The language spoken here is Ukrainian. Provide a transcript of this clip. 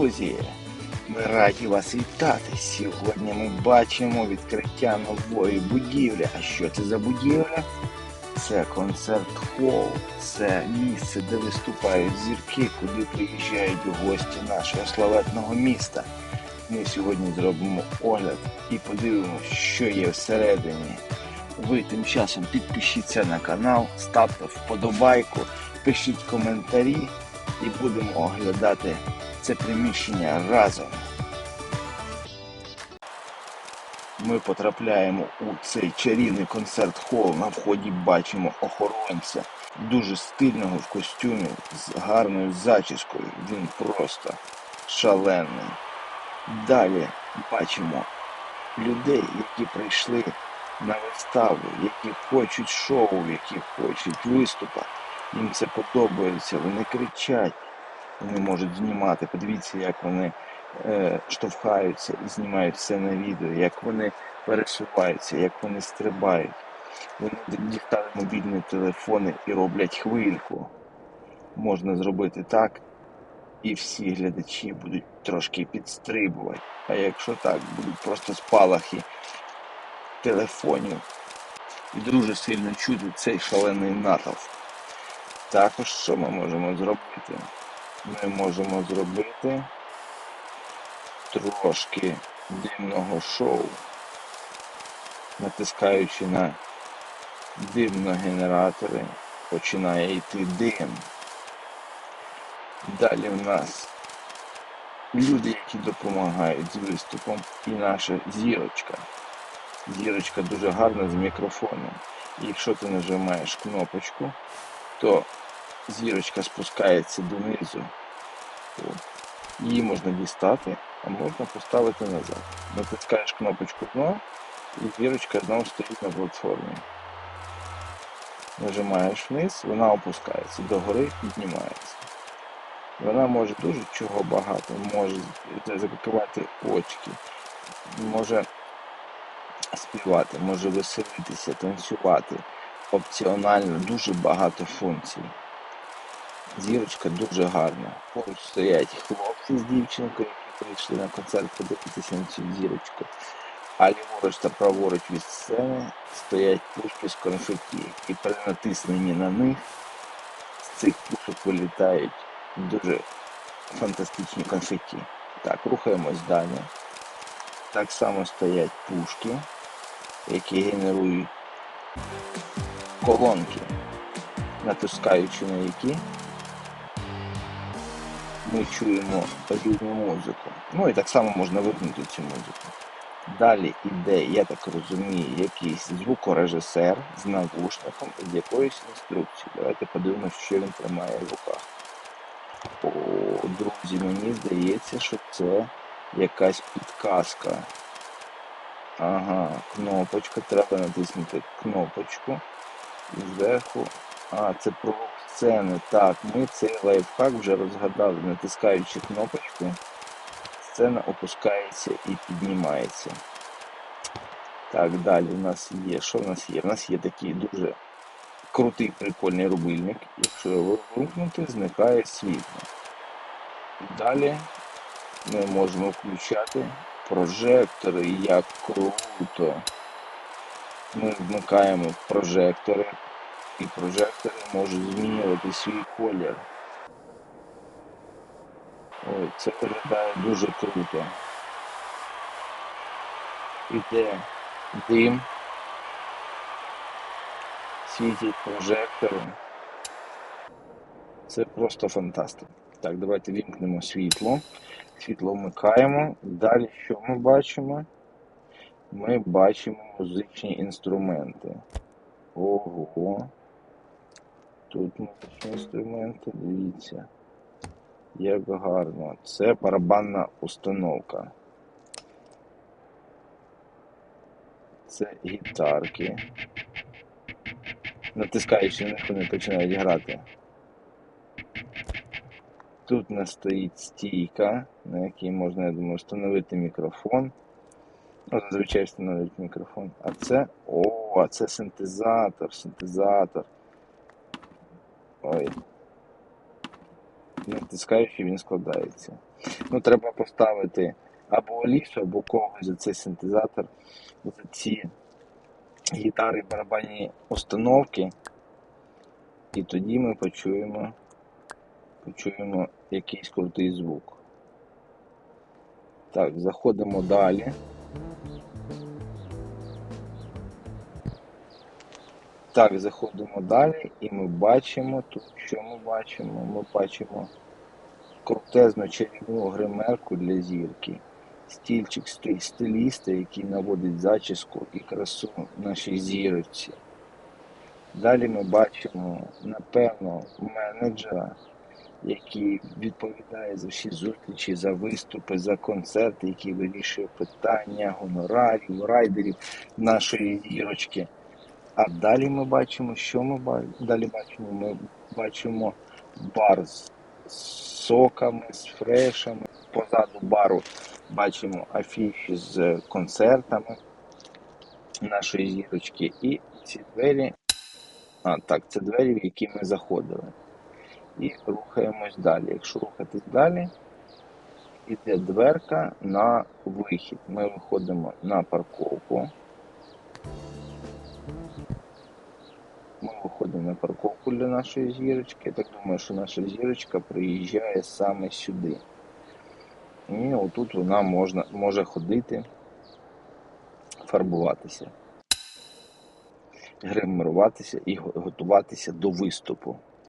друзі! Ми раді вас вітати. Сьогодні ми бачимо відкриття нової будівлі. А що це за будівля? Це концерт-хол, це місце, де виступають зірки, куди приїжджають гості нашого славетного міста. Ми сьогодні зробимо огляд і подивимося, що є всередині. Ви тим часом підпишіться на канал, ставте вподобайку, пишіть коментарі і будемо оглядати це приміщення разом. Ми потрапляємо у цей чарівний концерт-хол. На вході бачимо охоронця, дуже стильного в костюмі, з гарною зачіскою. Він просто шалений. Далі бачимо людей, які прийшли на виставу, які хочуть шоу, які хочуть виступа. Їм це подобається, вони кричать, вони можуть знімати. Подивіться, як вони е, штовхаються і знімають все на відео, як вони пересуваються, як вони стрибають. Вони дістали мобільні телефони і роблять хвильку. Можна зробити так, і всі глядачі будуть трошки підстрибувати. А якщо так, будуть просто спалахи телефонів і дуже сильно чути цей шалений натовп. Також що ми можемо зробити? Ми можемо зробити трошки димного шоу, натискаючи на димногенератори, починає йти дим. Далі в нас люди, які допомагають з виступом, і наша зірочка. Зірочка дуже гарна з мікрофоном. І якщо ти нажимаєш кнопочку, то зірочка спускається донизу. Її можна дістати, а можна поставити назад. Натискаєш кнопочку дно і зірочка знову стоїть на платформі. Нажимаєш вниз, вона опускається, догори піднімається. Вона може дуже чого багато, може закривати очки, може співати, може веселитися, танцювати. Опціонально дуже багато функцій. Зірочка дуже гарна. Поруч стоять хлопці з дівчинкою, які прийшли на концерт подивитися на цю зірочку. А ліворуч та праворуч від сцени стоять пушки з конфетті. І при натисненні на них з цих пушок вилітають дуже фантастичні конфетті. Так, рухаємось далі. Так само стоять пушки, які генерують колонки, натискаючи на які ми чуємо різну музику. Ну і так само можна вимкнути цю музику. Далі йде, я так розумію, якийсь звукорежисер з навушником і з якоюсь інструкцією. Давайте подивимося, що він тримає в руках. О, друзі, мені здається, що це якась підказка. Ага, кнопочка, треба натиснути кнопочку. Зверху. А, це про сцени. Так, ми цей лайфхак вже розгадали, натискаючи кнопочку, сцена опускається і піднімається. Так, далі у нас є. Що в нас є? У нас є такий дуже крутий прикольний рубильник. Якщо його вимкнути, зникає світло. Далі ми можемо включати прожектори, як круто. Ми вмикаємо прожектори і прожектори можуть змінювати свій колір. Ой, це виглядає дуже круто. Іде дим, світять прожектори. Це просто фантастика. Так, давайте вімкнемо світло. Світло вмикаємо. Далі що ми бачимо? Ми бачимо музичні інструменти. Ого. Тут музичні інструменти, дивіться. Як гарно. Це барабанна установка. Це гітарки. Натискаючи на них вони починають грати. Тут у нас стоїть стійка, на якій можна, я думаю, встановити мікрофон. Ну, зазвичай встановлюють мікрофон. А це... О, а це синтезатор, синтезатор. Ой. Натискаючи він складається. Ну, треба поставити або Алісу, або когось за цей синтезатор, за ці гітари, барабанні установки. І тоді ми почуємо, почуємо якийсь крутий звук. Так, заходимо далі. Так, заходимо далі і ми бачимо тут, що ми бачимо? Ми бачимо крутезну чарівну гримерку для зірки, стільчик стиліста, який наводить зачіску і красу нашій зірочці. Далі ми бачимо, напевно, менеджера, який відповідає за всі зустрічі, за виступи, за концерти, який вирішує питання гонорарів, райдерів нашої зірочки. А далі ми бачимо, що ми далі бачимо? Ми бачимо бар з соками, з фрешами. Позаду бару бачимо афіші з концертами нашої зірочки. І ці двері, а так, це двері, в які ми заходили. І рухаємось далі. Якщо рухатись далі, іде дверка на вихід. Ми виходимо на парковку. Парковку нашої зірочки. Так думаю, що наша зірочка приїжджає саме сюди. І отут вона можна, може ходити, фарбуватися, гримируватися і готуватися до виступу.